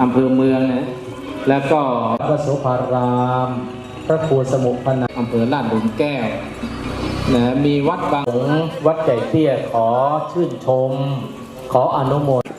อำเภอเมืองนะแล้วก็พระโสภาราม พระครัวสมุขพนาอำเภอลาดหลุมแก้วนะมีวัดบางวัดไก่เตี้ยขอชื่นชม ขออนุโมท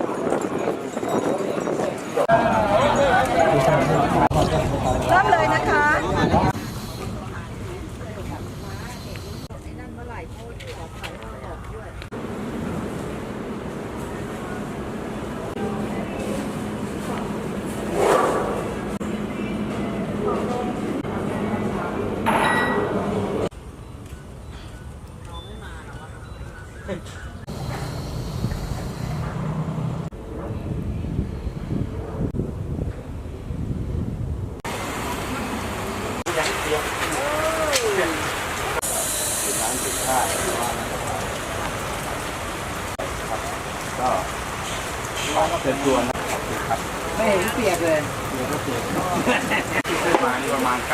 ไม่เห็นเปียกเลย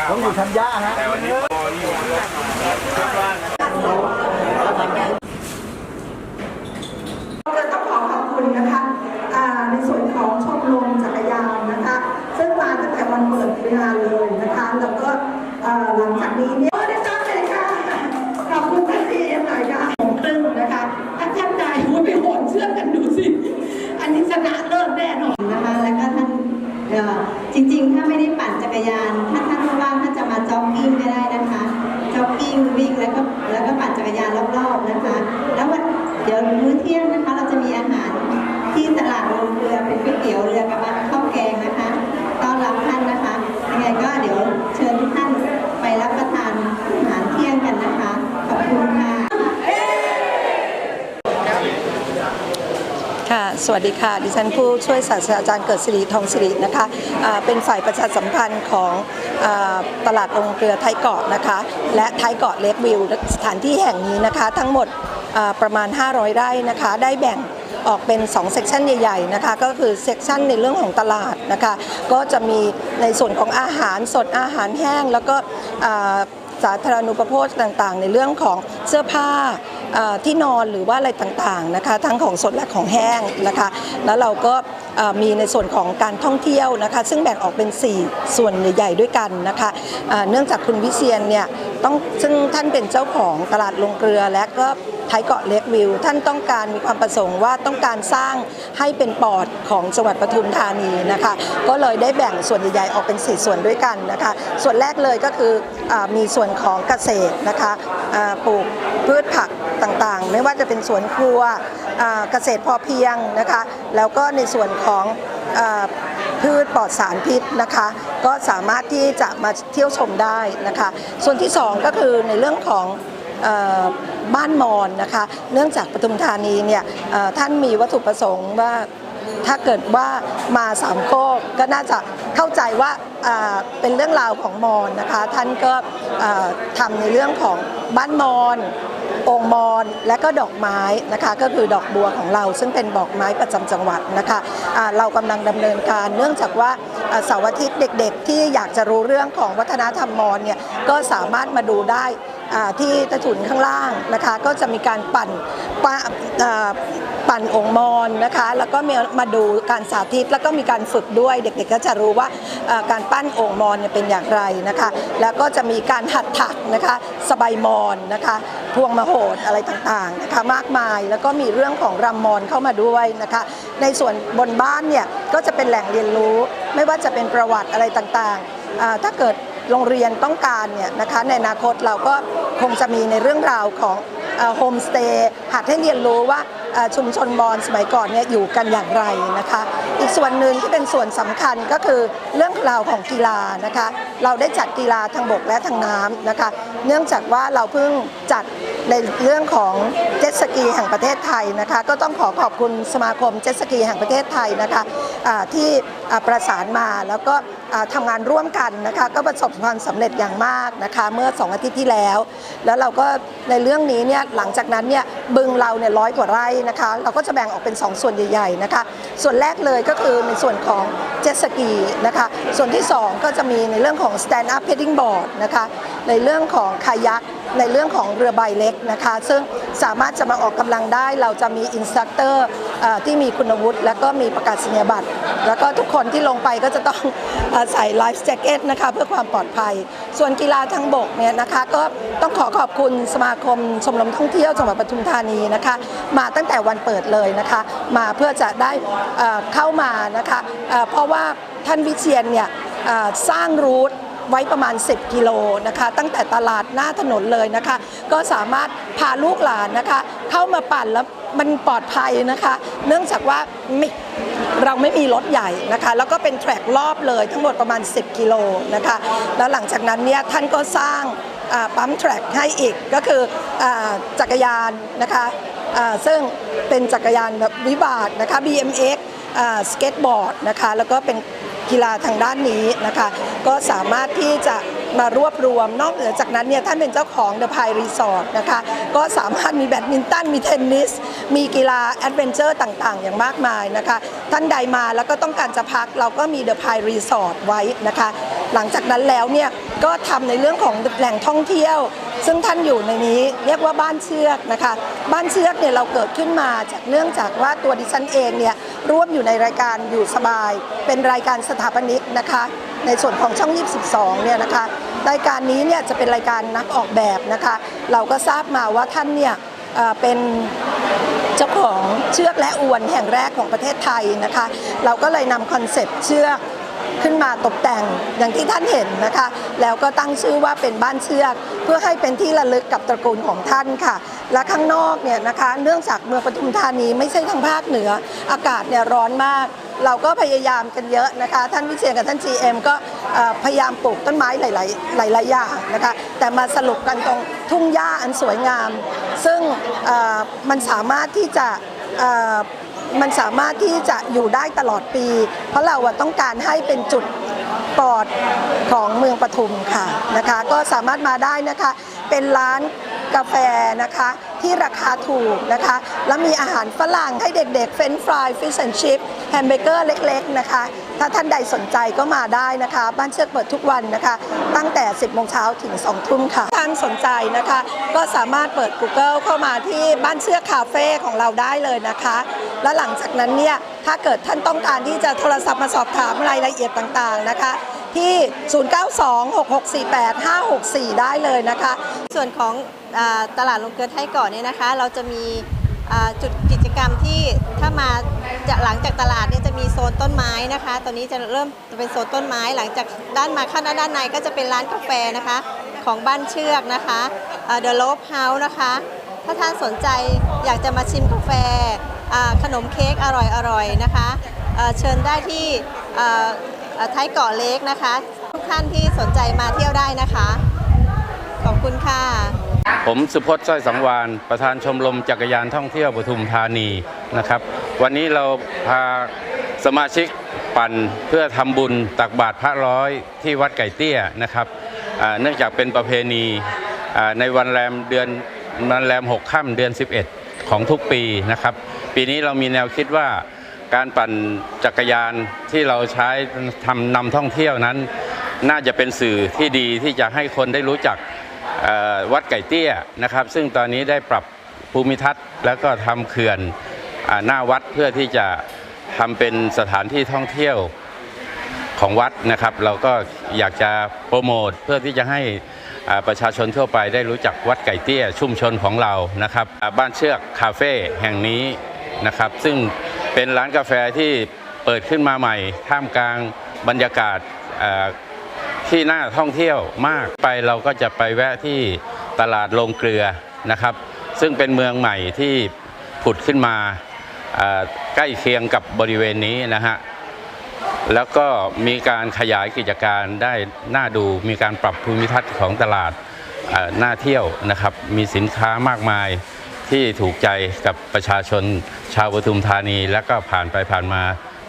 ผมอยู่ทันย่าฮะก็ต้องขอขอบคุณนะคะอ่าในส่วนของชมรมจักรยานนะคะ ซึ่งมาตั้งแต่วันเปิดงานเลยนะคะ แล้วก็หลังจากนี้เนี่ยเออได้จ้างเลย ไป สวัสดีค่ะ ดิฉันผู้ช่วยศาสตราจารย์เกิดสิริทองสิรินะคะอ่าเป็นฝ่ายประชาสัมพันธ์ของอตลาดองเกลือไทยเกาะนะคะ และไทยเกาะเลกวิวสถานที่แห่งนี้นะคะ ทั้งหมดประมาณ 500 ไร่นะคะ ได้แบ่งออกเป็น2เซกชันใหญ่ๆนะคะก็คือเซกชันในเรื่องของตลาดนะคะก็จะมีในส่วนของอาหารสดอาหารแห้ง แล้วก็สาธารณูปโภคต่างๆ ในเรื่องของเสื้อผ้า ที่นอนหรือว่าอะไรต่างๆนะคะ ทั้งของสดและของแห้งนะคะ แล้วเราก็ มีในส่วนของการท่องเที่ยวนะคะซึ่งแบ่งออกเป็น 4 ส่วนใหญ่ๆด้วยกันนะคะเนื่องจากคุณวิเชียนเนี่ยต้องซึ่งท่านเป็นเจ้าของตลาดลงเกลือและก็ไทยเกาะเล็กวิว ท่านต้องการมีความประสงค์ว่าต้องการสร้างให้เป็นปอดของจังหวัดปทุมธานีนะคะก็เลยได้แบ่งส่วนใหญ่ๆออกเป็น 4 ส่วนด้วยกันนะคะส่วนแรกเลยก็คืออมีส่วนของเกษตรนะคะปลูกพืชผักต่างๆ ไม่ว่าจะเป็นสวนครัวเกษตรพอเพียงนะคะแล้วก็ในส่วนของขอาพืชปลอดสารพิษนะคะ ก็สามารถที่จะมาเที่ยวชมได้นะคะ ส่วนที่สองก็คือในเรื่องของอบ้านมอนนะคะ เนื่องจากปทุมธานีเนี่ยท่านมีวัตถุประสงค์ว่าถ้าเกิดว่ามาสามโคกก็น่าจะเข้าใจว่าเป็นเรื่องราวของมอนนะคะ ท่านก็ทำในเรื่องของบ้านมอน องค์มอนและก็ดอกไม้นะคะก็คือดอกบัวของเรา ซึ่งเป็นดอกไม้ประจำจังหวัดนะคะเรากำลังดำเนินการเนื่องจากว่าเสาร์อาทิตย์เด็กๆ ที่อยากจะรู้เรื่องของวัฒนธรรมมอนเนี่ยก็สามารถมาดูได้ที่ตะถุนข้างล่างนะคะก็จะมีการปั่น ปั่นองค์มอนนะคะ แล้วก็มีมาดูการสาธิตแล้วก็มีการฝึกด้วยเด็กๆก็จะรู้ว่าการปั้นองค์มอนเนี่ยเป็นอย่างไรนะคะ แล้วก็จะมีการหัดถักนะคะสบายมอนนะคะพวงมโหดอะไรต่างๆนะคะมากมายแล้วก็มีเรื่องของรำมอนเข้ามาด้วยนะคะ ในส่วนบนบ้านเนี่ยก็จะเป็นแหล่งเรียนรู้ ไม่ว่าจะเป็นประวัติอะไรต่างๆ ถ้าเกิดโรงเรียนต้องการเนี่ยนะคะในอนาคตเราก็คงจะมีในเรื่องราวของ โฮมสเตย์หัดให้เรียนรู้ว่าชุมชนมอญสมัยก่อนเนี่ยอยู่กันอย่างไรนะคะ อีกส่วนหนึ่งที่เป็นส่วนสำคัญก็คือเรื่องราวของกีฬานะคะ เราได้จัดกีฬาทางบกและทางน้ำนะคะ เนื่องจากว่าเราเพิ่งจัดในเรื่องของเจ็ตสกีแห่งประเทศไทยนะคะ ก็ต้องขอขอบคุณสมาคมเจ็ตสกีแห่งประเทศไทยนะคะที่ประสานมาแล้วก็ ทำงานร่วมกันนะคะก็ประสบความสำเร็จอย่างมากนะคะเมื่อ 2 อาทิตย์ที่แล้ว แล้วเราก็ในเรื่องนี้เนี่ยหลังจากนั้นเนี่ยบึงเราเนี่ยร้อยกว่าไร่นะคะเราก็จะแบ่งออกเป็น 2 ส่วนใหญ่ๆนะคะส่วนแรกเลยก็คือในส่วนของเจ็ตสกีนะคะส่วนที่ 2 ก็จะมีในเรื่องของ stand up paddling board นะคะในเรื่องของคายัก ในเรื่องของเรือใบเล็กนะคะ ซึ่งสามารถจะมาออกกำลังได้ เราจะมีอินสตัคเตอร์ที่มีคุณวุฒิ และก็มีประกาศนียบัตร แล้วก็ทุกคนที่ลงไปก็จะต้องใส่ไลฟ์แจ็คเก็ตนะคะเพื่อความปลอดภัย ส่วนกีฬาทางบกเนี่ยนะคะก็ต้องขอขอบคุณสมาคมชมรมท่องเที่ยวจังหวัดปทุมธานีนะคะ มาตั้งแต่วันเปิดเลยนะคะ มาเพื่อจะได้เข้ามานะคะเพราะว่าท่านวิเชียนเนี่ยสร้างรูท ไว้ประมาณ 10 กิโลนะคะ ตั้งแต่ตลาดหน้าถนนเลยนะคะ ก็สามารถพาลูกหลานนะคะ เข้ามาปั่นแล้วมันปลอดภัยนะคะ เนื่องจากว่าไม่เราไม่มีรถใหญ่นะคะ แล้วก็เป็นแทร็กรอบเลยทั้งหมดประมาณ 10 กิโลนะคะ แล้วหลังจากนั้นเนี่ยท่านก็สร้างปั๊มแทร็กให้อีกก็คืออจักรยานนะคะซึ่งเป็นจักรยานแบบวิบากนะคะ BMX สเก็ตบอร์ดนะคะ แล้วก็เป็น กีฬาทางด้านนี้นะคะ ก็สามารถที่จะมารวบรวมนอกเหนือจากนั้นเนี่ยท่านเป็นเจ้าของเดอะพายรีสอร์ทนะคะก็สามารถมีแบดมินตันมีเทนนิส มีกีฬาแอดเวนเจอร์ต่างๆ อย่างมากมายนะคะ ท่านใดมาแล้วก็ต้องการจะพักเราก็มีเดอะพายรีสอร์ทไว้นะคะ หลังจากนั้นแล้วเนี่ย ก็ทำในเรื่องของแหล่งท่องเที่ยว ซึ่งท่านอยู่ในนี้เรียกว่าบ้านเชือกนะคะ บ้านเชือกเนี่ยเราเกิดขึ้นมาจากเนื่องจากว่าตัวดิฉันเองเนี่ยร่วมอยู่ในรายการอยู่สบาย เป็นรายการสถาปนิกนะคะ ในส่วนของช่อง22เนี่ยนะคะรายการนี้เนี่ยจะเป็นรายการนักออกแบบนะคะ เราก็ทราบมาว่าท่านเนี่ยเป็นเจ้าของเชือกและอวนแห่งแรกของประเทศไทยนะคะ เราก็เลยนำคอนเซปต์เชือก ขึ้นมาตกแต่งอย่างที่ท่านเห็นนะคะ แล้วก็ตั้งชื่อว่าเป็นบ้านเชือก เพื่อให้เป็นที่ระลึกกับตระกูลของท่านค่ะ และข้างนอกเนี่ยนะคะเนื่องจากเมืองปทุมธานีไม่ใช่ทางภาคเหนือ อากาศเนี่ยร้อนมาก เราก็พยายามกันเยอะนะคะ ท่านวิเชียนกับท่าน GM ก็พยายามปลูกต้นไม้หลายๆหลายๆอย่างนะคะ แต่มาสรุปกันตรงทุ่งหญ้าอันสวยงาม ซึ่งมันสามารถที่จะ มันสามารถที่จะอยู่ได้ตลอดปี เพราะเราต้องการให้เป็นจุดปลอดของเมืองปทุมค่ะนะคะ ก็สามารถมาได้นะคะ เป็นร้านกาแฟนะคะที่ราคาถูกนะคะ แล้วมีอาหารฝรั่งให้เด็กๆ เฟรนฟรายฟิชแอนชิพแฮมเบอร์เกอร์เล็กๆนะคะ ถ้าท่านใดสนใจก็มาได้นะคะ บ้านเชือกเปิดทุกวันนะคะ ตั้งแต่ 10 โมงเช้าถึง 2 ทุ่มค่ะ ท่านสนใจนะคะ ก็สามารถเปิด Google เข้ามาที่บ้านเชือกคาเฟ่ของเราได้เลยนะคะ และหลังจากนั้นเนี่ยถ้าเกิดท่านต้องการที่จะโทรศัพท์มาสอบถามรายละเอียดต่างๆนะคะ ที่ 0926648564 ได้เลยนะคะ ส่วนของอตลาดลงเกลือไทยก่อนเนี่ยนะคะ เราจะมีจุดกิจกรรมที่ถ้ามาจะหลังจากตลาดเนี่ยจะมีโซนต้นไม้นะคะ ตอนนี้จะเริ่มจะเป็นโซนต้นไม้ หลังจากด้านมาข้างหน้าด้านในก็จะเป็นร้านกาแฟนะคะ ของบ้านเชือกนะคะเดอะโลฟเฮาส์นะคะ ถ้าท่านสนใจอยากจะมาชิมกาแฟ ขนมเค้กอร่อยๆนะคะเชิญได้ที่เอ่อเอ่อไทยเกาะเล็กนะคะ ทุกท่านที่สนใจมาเที่ยวได้นะคะ ขอบคุณค่ะ ผมสุพจน์สร้อยสังวานประธานชมรมจักรยานท่องเที่ยวปทุมธานีนะครับ วันนี้เราพาสมาชิกปั่นเพื่อทำบุญตักบาตรพระร้อยที่วัดไก่เตี้ยนะครับเนื่องจากเป็นประเพณีในวันแรมเดือนวันแรม 6 ค่ำเดือน 11 ของทุกปีนะครับ ปีนี้เรามีแนวคิดว่าการปั่นจักรยานที่เราใช้ทำนำท่องเที่ยวนั้น น่าจะเป็นสื่อที่ดีที่จะให้คนได้รู้จักวัดไก่เตี้ยนะครับ ซึ่งตอนนี้ได้ปรับภูมิทัศน์ แล้วก็ทำเขื่อนอหน้าวัดเพื่อที่จะทำเป็นสถานที่ท่องเที่ยวของวัดนะครับ เราก็อยากจะโปรโมทเพื่อที่จะให้ประชาชนทั่วไปได้รู้จักวัดไก่เตี้ย ชุมชนของเรานะครับ บ้านเชือกคาเฟ่แห่งนี้ นะครับ ซึ่งเป็นร้านกาแฟที่เปิดขึ้นมาใหม่ ท่ามกลางบรรยากาศที่น่าท่องเที่ยวมากไปเราก็จะไปแวะที่ตลาดโรงเกลือนะครับ ซึ่งเป็นเมืองใหม่ที่ผุดขึ้นมาใกล้เคียงกับบริเวณนี้นะฮะแล้วก็มีการขยายกิจการได้น่าดูมีการปรับภูมิทัศน์ของตลาดน่าเที่ยวนะครับ มีสินค้ามากมาย ที่ถูกใจกับประชาชนชาวปทุมธานี แล้วก็ผ่านไปผ่านมา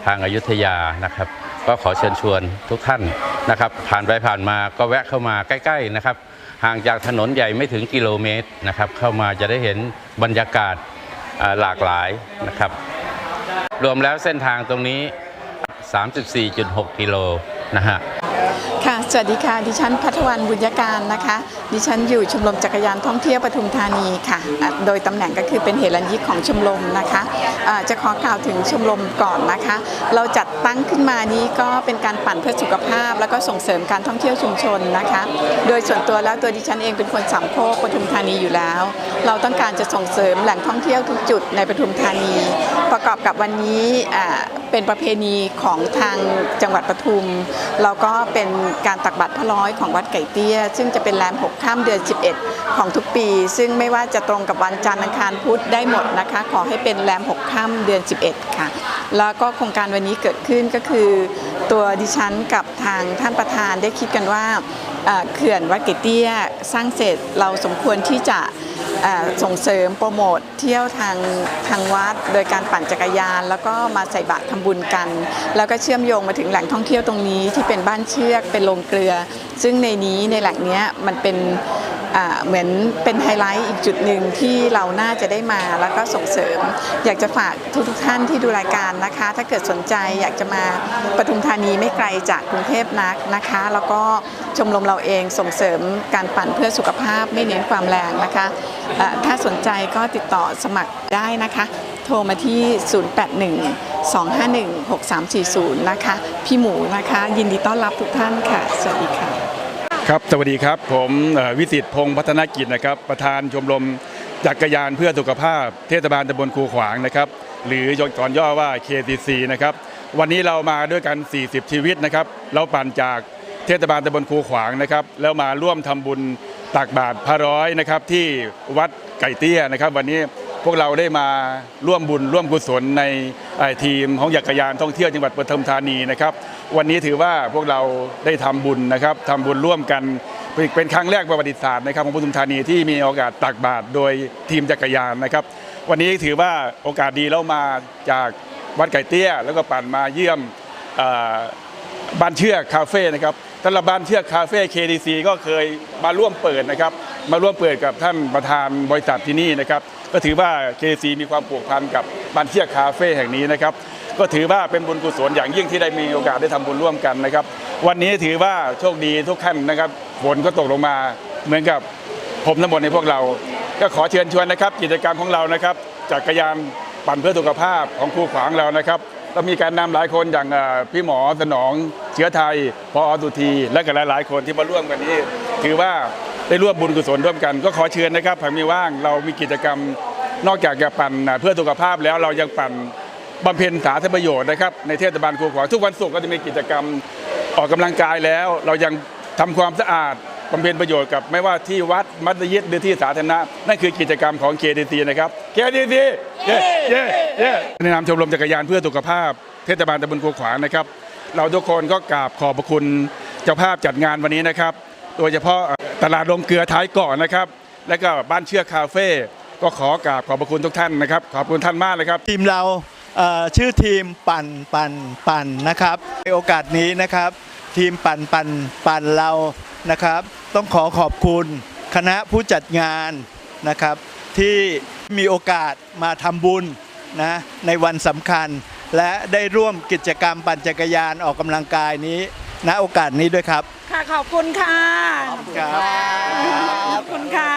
ทางอายุทยานะครับ ก็ขอเชิญชวนทุกท่านนะครับ ผ่านไปผ่านมาก็แวะเข้ามาใกล้ ๆนะครับ ห่างจากถนนใหญ่ไม่ถึงกิโลเมตรนะครับ เข้ามาจะได้เห็นบรรยากาศหลากหลายนะครับ รวมแล้วเส้นทางตรงนี้ 34.6 กิโลนะฮะ ค่ะ สวัสดีค่ะ ดิฉันพัทวันบุญยการนะคะ ดิฉันอยู่ชมรมจักรยานท่องเที่ยวปทุมธานีค่ะ โดยตำแหน่งก็คือเป็นเหรัญยิกของชมรมนะคะจะขอกล่าวถึงชมรมก่อนนะคะ เราจัดตั้งขึ้นมานี้ก็เป็นการปั่นเพื่อสุขภาพ แล้วก็ส่งเสริมการท่องเที่ยวชุมชนนะคะ โดยส่วนตัวแล้วตัวดิฉันเองเป็นคนสามโคกปทุมธานีอยู่แล้ว เราต้องการจะส่งเสริมแหล่งท่องเที่ยวทุกจุดในปทุมธานี ประกอบกับวันนี้ เป็นประเพณีของทางจังหวัดปทุมเราก็เป็นการตักบาตรพระร้อยของวัดไก่เตี้ย ซึ่งจะเป็นแรม6ข้ามเดือน 11 ของทุกปี ซึ่งไม่ว่าจะตรงกับวันจันทร์อังคารพุธได้หมดนะคะ ขอให้เป็นแรม6ข้ามเดือน 11 ค่ะ แล้วก็โครงการวันนี้เกิดขึ้นก็คือ ตัวดิฉันกับทางท่านประธานได้คิดกันว่าเขื่อนวัดไก่เตี้ยสร้างเสร็จเราสมควรที่จะ ส่งเสริมโปรโมทเที่ยวทางทางวัด โดยการปั่นจักรยาน แล้วก็มาใส่บาตรทำบุญกัน แล้วก็เชื่อมโยงมาถึงแหล่งท่องเที่ยวตรงนี้ที่เป็นบ้านเชือกเป็นโรงเกลือ ซึ่งในนี้ในแหล่งนี้มันเป็น เหมือนเป็นไฮไลท์อีกจุดหนึ่งที่เราน่าจะได้มาแล้วก็ส่งเสริม อยากจะฝากทุกทท่านที่ดูรายการนะคะ ถ้าเกิดสนใจอยากจะมาปทุมธานีไม่ไกลจากกรุงเทพนักนะคะ แล้วก็ชมรมเราเองส่งเสริมการปั่นเพื่อสุขภาพไม่เน้นความแรงนะคะเอ่อถ้าสนใจก็ติดต่อสมัครได้นะคะ โทรมาที่ 081-251-6340 นะคะ พี่หมูนะคะ ยินดีต้อนรับทุกท่านค่ะ สวัสดีค่ะ ครับสวัสดีครับ ผมวิสิตพงศ์พัฒนกิจนะครับ ประธานชมรมจักรยานเพื่อสุขภาพ เทศบาลตำบลคูขวางนะครับ หรือยก่อนย่อว่า KTC นะครับ วันนี้เรามาด้วยกัน 40 ชีวิตนะครับ เราปั่นจากเทศบาลตำบลคูขวางนะครับ แล้วมาร่วมทำบุญตักบาตรพระร้อยนะครับที่วัดไก่เตี้ยนะครับ วันนี้ พวกเราได้มาร่วมบุญร่วมกุศลในทีมของจักรยานท่องเที่ยวจังหวัดปทุมธานีนะครับ วันนี้ถือว่าพวกเราได้ทำบุญนะครับทำบุญร่วมกันเป็นครั้งแรกประวัติศาสตร์นะครับของปทุมธานีที่มีโอกาสตักบาตรโดยทีมจักรยานนะครับ วันนี้ถือว่าโอกาสดีแล้วมาจากวัดไก่เตี้ย แล้วก็ปั่นมาเยี่ยมบ้านเชือกคาเฟ่นะครับสำหรับบ้านเชือกคาเฟ่ KDC ก็เคยมาร่วมเปิดนะครับ มาร่วมเปิดกับท่านประธานบริษัทที่นี่นะครับ ก็ถือว่า KC มีความผูกพันกับบ้านเชือกคาเฟ่แห่งนี้นะครับก็ถือว่าเป็นบุญกุศลอย่างยิ่งที่ได้มีโอกาสได้ทำบุญร่วมกันนะครับ วันนี้ถือว่าโชคดีทุกท่านนะครับฝนก็ตกลงมาเหมือนกับผมน้ำมนต์ในพวกเรา ก็ขอเชิญชวนนะครับ กิจกรรมของเรานะครับจักรยานปั่นเพื่อสุขภาพของครูขวางเรานะครับเรามีการนำหลายคนอย่างพี่หมอสนองเชื้อไทยพอสุธีและก็หลายๆ คนที่มาร่วมกันนี้ ถือว่า ได้ร่วมบุญกุศลร่วมกัน ก็ขอเชิญนะครับหากมีว่างเรามีกิจกรรมนอกจากจะปั่นเพื่อสุขภาพแล้วเรายังปั่นบำเพ็ญสาธารณประโยชน์นะครับในเทศบาลครูขวางทุกวันศุกร์ก็จะมีกิจกรรมออกกำลังกายแล้ว เรายังทำความสะอาดบำเพ็ญประโยชน์กับไม่ว่าที่วัดมัสยิดหรือที่สาธารณะนั่นคือกิจกรรมของ KDC นะครับ KDC เย้เย้เย้ในนามชมรมจักรยานเพื่อสุขภาพ เทศบาลตำบลคูขวางนะครับ เราทุกคนก็กราบขอบพระคุณเจ้าภาพจัดงานวันนี้นะครับ โดยเฉพาะ ตลาดลงเกลือท้ายเกาะนะครับ และก็บ้านเชือกคาเฟ่ก็ขอกราบขอบพระคุณทุกท่านนะครับ ขอบคุณท่านมากเลยครับ ทีมเราเอ่อชื่อทีมปั่นปั่นปั่นนะครับในโอกาสนี้นะครับ ทีมปั่นปั่นปั่นเรานะครับ ต้องขอขอบคุณคณะผู้จัดงานนะครับ ที่มีโอกาสมาทำบุญนะในวันสำคัญ และได้ร่วมกิจกรรมปั่นจักรยานออกกำลังกายนี้ ณโอกาสนี้ด้วยครับ ค่ะขอบคุณค่ะครับขอบคุณค่ะ